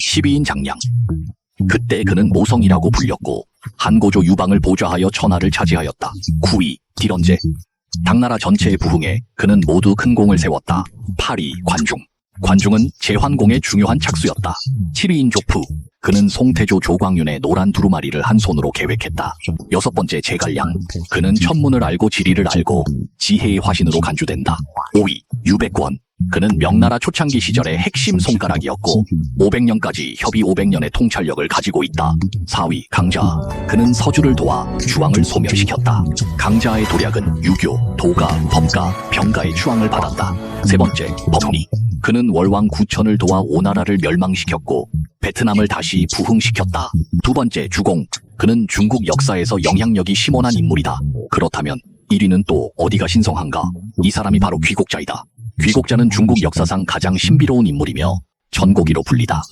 12인 장량. 그때 그는 모성이라고 불렸고 한고조 유방을 보좌하여 천하를 차지하였다. 9위 딜언제. 당나라 전체의 부흥에 그는 모두 큰 공을 세웠다. 8위 관중. 관중은 제환공의 중요한 착수였다. 7위인 조프. 그는 송태조 조광윤의 노란 두루마리를 한 손으로 계획했다. 여섯 번째 제갈량. 그는 천문을 알고 지리를 알고 지혜의 화신으로 간주된다. 5위 유백권. 그는 명나라 초창기 시절의 핵심 손가락이었고 500년까지 협의 500년의 통찰력을 가지고 있다. 4위 강자. 그는 서주를 도와 주왕을 소멸시켰다. 강자의 도략은 유교, 도가, 법가, 병가의 추앙을 받았다. 세 번째 법리. 그는 월왕 구천을 도와 오나라를 멸망시켰고 베트남을 다시 부흥시켰다. 두 번째 주공. 그는 중국 역사에서 영향력이 심원한 인물이다. 그렇다면 1위는 또 어디가 신성한가? 이 사람이 바로 귀곡자이다. 귀곡자는 중국 역사상 가장 신비로운 인물이며 전고기로 불리다.